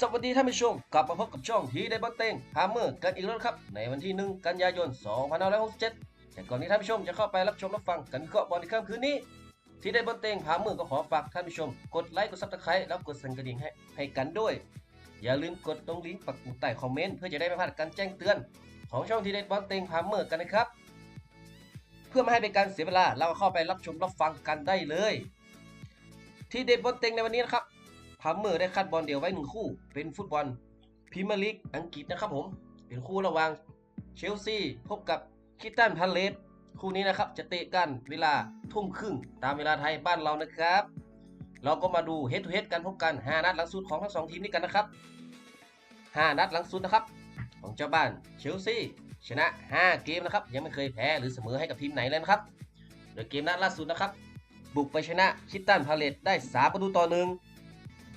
สวัสดีท่านผู้ชม กลับมาพบกับช่องทีไดบัตเต็งพามเมอร์กันอีกแล้วครับ ในวันที่ 1 กันยายน 2567 แต่ก่อนที่ท่านผู้ชมจะเข้าไปรับชมรับฟังกันก็บอลในค่ำคืนนี้ที่ได้บัตเต็งพามเมอร์ก็ขอฝากท่านผู้ชม กดไลค์กดซับสไครต์แล้วกดสั่นกระดิ่งให้ให้กันด้วย อย่าลืมกดตรงลิงก์ปักหมุดใต้คอมเมนต์เพื่อจะได้ไม่พลาดการแจ้งเตือน ของช่องทีได้บัตเต็งพามเมอร์กันนะครับเพื่อไม่ให้เป็นการเสียเวลาเราเข้าไปรับชมรับฟังกันได้เลย ที่เด็ดบอลเต็งในวันนี้นะครับ พัมเมอร์ได้คัดบอลเดียวไว้หนึ่งคู่ เป็นฟุตบอลพรีเมียร์ลีกอังกฤษนะครับผม เป็นคู่ระหว่างเชลซีพบกับคิตตันพาเลสคู่นี้นะครับจะเตะกันเวลาทุ่มครึ่งตามเวลาไทยบ้านเรานะครับ เราก็มาดูเฮดทูเฮดกันพบกัน 5 นัดหลังสุดของทั้งสองทีมนี้กันนะครับ 5 นัดหลังสุดนะครับ ของเจ้าบ้านเชลซีชนะ 5 เกมนะครับ ยังไม่เคยแพ้หรือเสมอให้กับทีมไหนเลยนะครับโดยเกมนัดล่าสุดนะครับ บุกไปชนะคิตตันพาเลสได้ 3 ประตูต่อหนึ่ง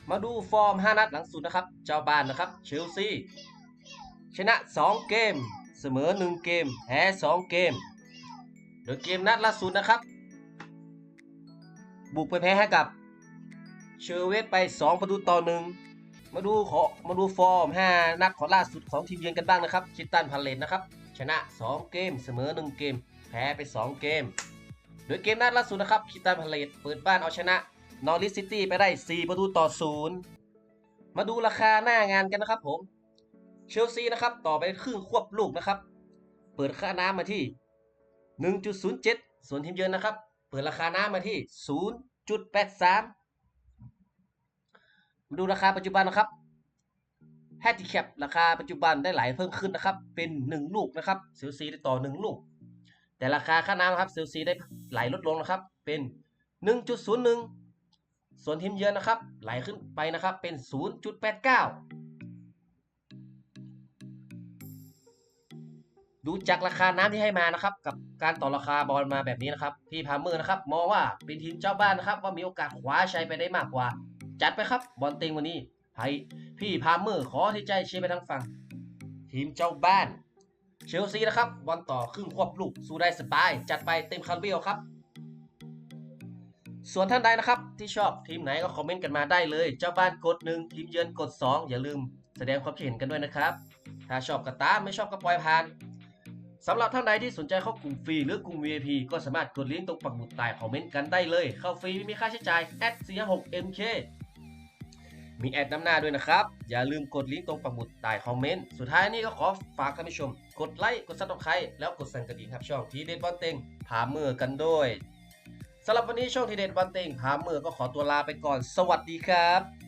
มาดูฟอร์ม 5 นัดหลังสุดนะครับ เจ้าบ้านนะครับ เชลซี ชนะ 2 เกม เสมอ 1 เกม แพ้ 2 เกม โดยเกมนัดล่าสุดนะครับ บุกไปแพ้ให้กับ เชอร์เวสไป 2 ประตูต่อหนึ่งมาดูขอมาดูฟอร์ม 5 นัดของล่าสุดของทีมเยือนกันบ้างนะครับ คิตันพาเลนนะครับ ชนะ 2 เกม เสมอ 1 เกม แพ้ไป 2 เกม โดยเกมนัดล่าสุดนะครับ คิตันพาเลนเปิดบ้านเอาชนะ นอริสซิตี้ไปได้ 4 ประตูต่อ 0 มาดูราคาหน้างานกันนะครับผม เชลซีนะครับ ต่อไปครึ่งควบลูกนะครับ เปิดค่าน้ำมาที่ 1.07 ส่วนทีมเยือนนะครับ เปิดราคาน้ำมาที่ 0.83 มาดูราคาปัจจุบันนะครับแฮตติแคปราคาปัจจุบันได้ไหลเพิ่มขึ้นนะครับ เป็น 1 ลูกนะครับเชลซีได้ต่อ 1 ลูก แต่ราคาค่าน้ำนะครับเชลซีได้ไหลลดลงนะครับ เป็น 1.01 ส่วนทีมเยือนนะครับไหลขึ้นไปนะครับเป็น 0.89 ดูจากราคาน้ำที่ให้มานะครับ กับการต่อราคาบอลมาแบบนี้นะครับ พี่พาเมอร์นะครับ มองว่าเป็นทีมเจ้าบ้านนะครับ ว่ามีโอกาสคว้าชัยไปได้มากกว่า จัดไปครับบอลเต็งวันนี้ให้พี่พาเมอร์ขอที่ใจเชียร์ไปทางฝั่ง ทีมเจ้าบ้านเชลซีนะครับบอลต่อครึ่งควบลูกสู้ได้สบาย จัดไปเต็มคาราเบลครับ ส่วนท่านใดนะครับ ที่ชอบทีมไหนก็คอมเมนต์กันมาได้เลย เจ้าบ้านกด 1 ทีมเยือนกด 2 อย่าลืมแสดงความคิดเห็นกันด้วยนะครับ ถ้าชอบก็ตามไม่ชอบก็ปล่อยผ่านสำหรับท่านใดที่สนใจเข้ากลุ่มฟรีหรือกลุ่ม VIP ก็สามารถกดลิงก์ตรงปักหมุดใต้คอมเมนต์กันได้เลย เข้าฟรีไม่มีค่าใช้จ่าย @46mk มีแอดน้ำหน้าด้วยนะครับ อย่าลืมกดลิงก์ตรงปักหมุดใต้คอมเมนต์ สุดท้ายนี้ก็ขอฝากท่านผู้ชม กดไลค์ กดซับสไครต์แล้วกดสั่นกระดิ่งครับช่องทีเด็ดบอลเต็งพาเมื่อกันด้วย สำหรับวันนี้ช่องทีเด็ดวันเต็งหาเมือก็ขอตัวลาไปก่อน สวัสดีครับ